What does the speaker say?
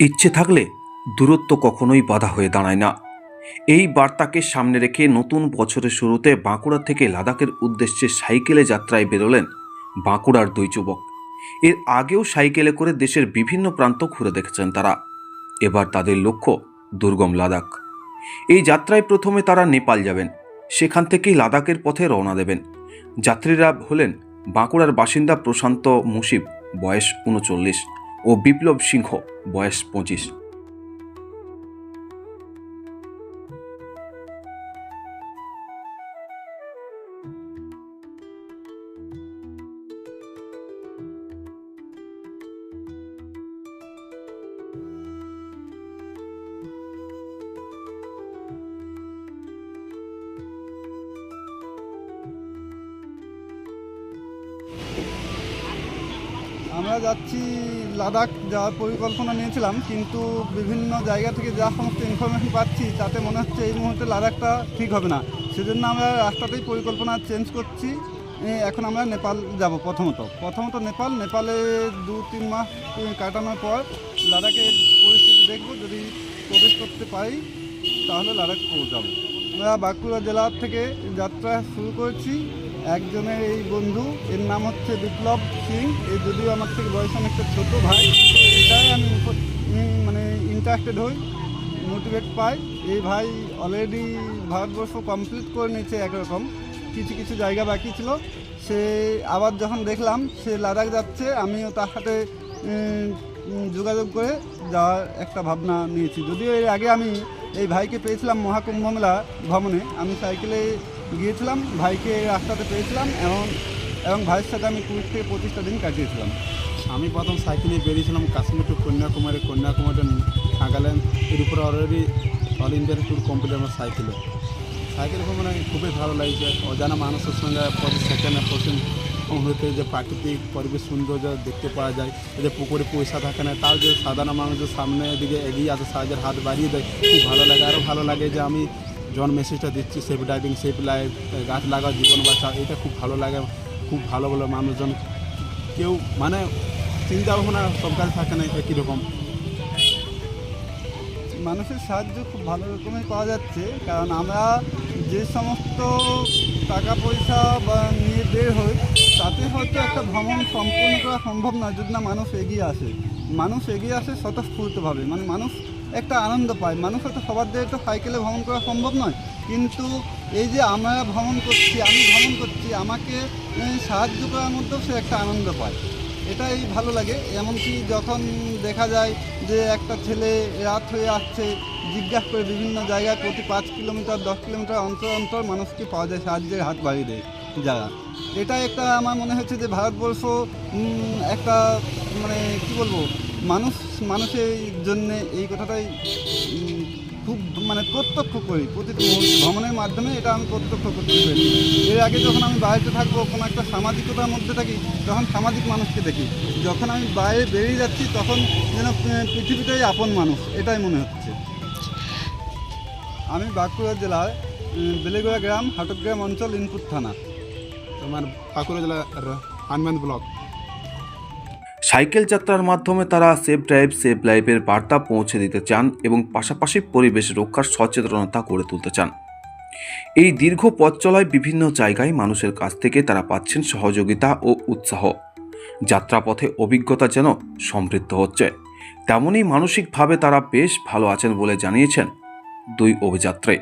ইচ্ছে থাকলে দূরত্ব কখনোই বাধা হয়ে দাঁড়ায় না। এই বার্তাকে সামনে রেখে নতুন বছরের শুরুতে বাঁকুড়া থেকে লাদাখের উদ্দেশ্যে সাইকেলে যাত্রায় বেরোলেন বাঁকুড়ার দুই যুবক। এর আগেও সাইকেলে করে দেশের বিভিন্ন প্রান্ত ঘুরে দেখেছেন তারা। এবার তাদের লক্ষ্য দুর্গম লাদাখ। এই যাত্রায় প্রথমে তারা নেপাল যাবেন, সেখান থেকেই লাদাখের পথে রওনা দেবেন। যাত্রীরা হলেন বাঁকুড়ার বাসিন্দা প্রশান্ত মুশিব, বয়স উনচল্লিশ। ও বিপ্লব সিংহ বয়স পঁচিশ। আমরা যাচ্ছি লাদাখ যাওয়ার পরিকল্পনা নিয়েছিলাম, কিন্তু বিভিন্ন জায়গা থেকে যা সমস্ত ইনফরমেশন পাচ্ছি, তাতে মনে হচ্ছে এই মুহূর্তে লাদাখটা ঠিক হবে না। সেজন্য আমরা রাস্তাতেই পরিকল্পনা চেঞ্জ করছি। এখন আমরা নেপাল যাব প্রথমত। প্রথমত নেপাল, নেপালে দু, তিন মাস কাটানোর পর লাদাখের পরিস্থিতি দেখব। যদি প্রবেশ করতে পারি, তাহলে লাদাখ পৌঁছাবো। আমরা বাঁকুড়া জেলা থেকে যাত্রা শুরু করেছি। একজনের এই বন্ধু, এর নাম হচ্ছে বিপ্লব সিং। এই যদিও আমার থেকে বয়স অনেকটা ছোটো ভাই, এটাই আমি মানে ইন্টারেস্টেড হই মোটিভেট পাই। এই ভাই অলরেডি ভারতবর্ষ কমপ্লিট করে নিয়েছে একরকম। কিছু কিছু জায়গা বাকি ছিল। সে আবার যখন দেখলাম, সে লাদাখ যাচ্ছে, আমিও তার সাথে যোগাযোগ করে যাওয়ার একটা ভাবনা নিয়েছি। যদিও এর আগে আমি এই ভাইকে পেয়েছিলাম মহাকুম্ভ মেলা ভ্রমণে। আমি সাইকেলে গিয়েছিলাম, ভাইকে রাস্তাতে পেয়েছিলাম এবং এবং ভাইয়ের সাথে আমি কুড়ি থেকে পঁচিশটা দিন কাটিয়েছিলাম। আমি প্রথম সাইকেলে বেরিয়েছিলাম কাশ্মীর টু কন্যাকুমারী। কন্যাকুমারী নাগাল্যান্ড এর উপরে অলরেডি অল ইন্ডিয়ার ট্যুর কমপ্লিট আমার সাইকেলে। সাইকেল ভ্রমণে খুবই ভালো লাগছে। অজানা মানুষের সঙ্গে প্রতি সেকেন্ডে প্রতি মুহূর্তে যে প্রাকৃতিক পরিবেশ সৌন্দর্য দেখতে পাওয়া যায় যে পুকুরে পয়সা থাকে না তাও যে সাধারণ মানুষের সামনে দিকে এগিয়ে আসে, সাহায্যের হাত বাড়িয়ে দেয়, খুব ভালো লাগে। আরও ভালো লাগে যে আমি জন মেসেজটা দিচ্ছি সেফ ড্রাইভিং সেফ লাইফ গাছ লাগাও, জীবন বাঁচাও, এটা খুব ভালো লাগে, খুব ভালো ভালো মানুষজন কেউ মানে চিন্তা ভাবনা সব কাজ থাকে না একই রকম মানুষের সাহায্য খুব ভালো রকমই পাওয়া যাচ্ছে, কারণ আমরা যে সমস্ত টাকা পয়সা বা নিয়ে বের হই, তাতে হয়তো একটা ভ্রমণ সম্পূর্ণ করা সম্ভব নয় যদি না মানুষ এগিয়ে আসে। মানুষ এগিয়ে আসে স্বতঃস্ফূর্তভাবে মানে মানুষ একটা আনন্দ পায়। মানুষ হয়তো সবার দিয়ে একটা সাইকেলে ভ্রমণ করা সম্ভব নয়। কিন্তু এই যে আমরা ভ্রমণ করছি, আমি ভ্রমণ করছি, আমাকে সাহায্য করার মধ্যেও সে একটা আনন্দ পায়। এটাই ভালো লাগে। এমনকি যখন দেখা যায় যে একটা ছেলে রাত হয়ে আসছে, জিজ্ঞাসা করে বিভিন্ন জায়গায় প্রতি পাঁচ কিলোমিটার, দশ কিলোমিটার অন্তর অন্তর মানুষকে পাওয়া যায় সাহায্যের হাত বাড়িয়ে দেয় যারা। এটা একটা আমার মনে হচ্ছে যে ভারতবর্ষ একটা মানে কি বলব মানুষ, মানুষের জন্য এই কথাটাই খুব মানে প্রত্যক্ষ করি। প্রতিটি ভ্রমণের মাধ্যমে এটা আমি প্রত্যক্ষ করতে পেরেছি এর আগে যখন আমি বাড়িতে থাকব, কোনো একটা সামাজিকতার মধ্যে থাকি, তখন সামাজিক মানুষকে দেখি। যখন আমি বাইরে বেরিয়ে যাচ্ছি, তখন যেন পৃথিবীটাই আপন মানুষ, এটাই মনে হচ্ছে। আমি বাঁকুড়া জেলার বেলেগোড়া গ্রাম, হাটগ্রাম অঞ্চল, ইনপুট থানা। তোমার বাঁকুড়া জেলা হানম্যান ব্লক। সাইকেল যাত্রার মাধ্যমে তারা সেফ ড্রাইভ, সেফ লাইফের বার্তা পৌঁছে দিতে চান এবং পাশাপাশি পরিবেশ রক্ষার সচেতনতা গড়ে তুলতে চান। এই দীর্ঘ পথ চলায় বিভিন্ন জায়গায় মানুষের কাছ থেকে তারা পাচ্ছেন সহযোগিতা ও উৎসাহ। যাত্রাপথে অভিজ্ঞতা যেন সমৃদ্ধ হচ্ছে, তেমনই মানসিকভাবে তারা বেশ ভালো আছেন বলে জানিয়েছেন দুই অভিযাত্রী।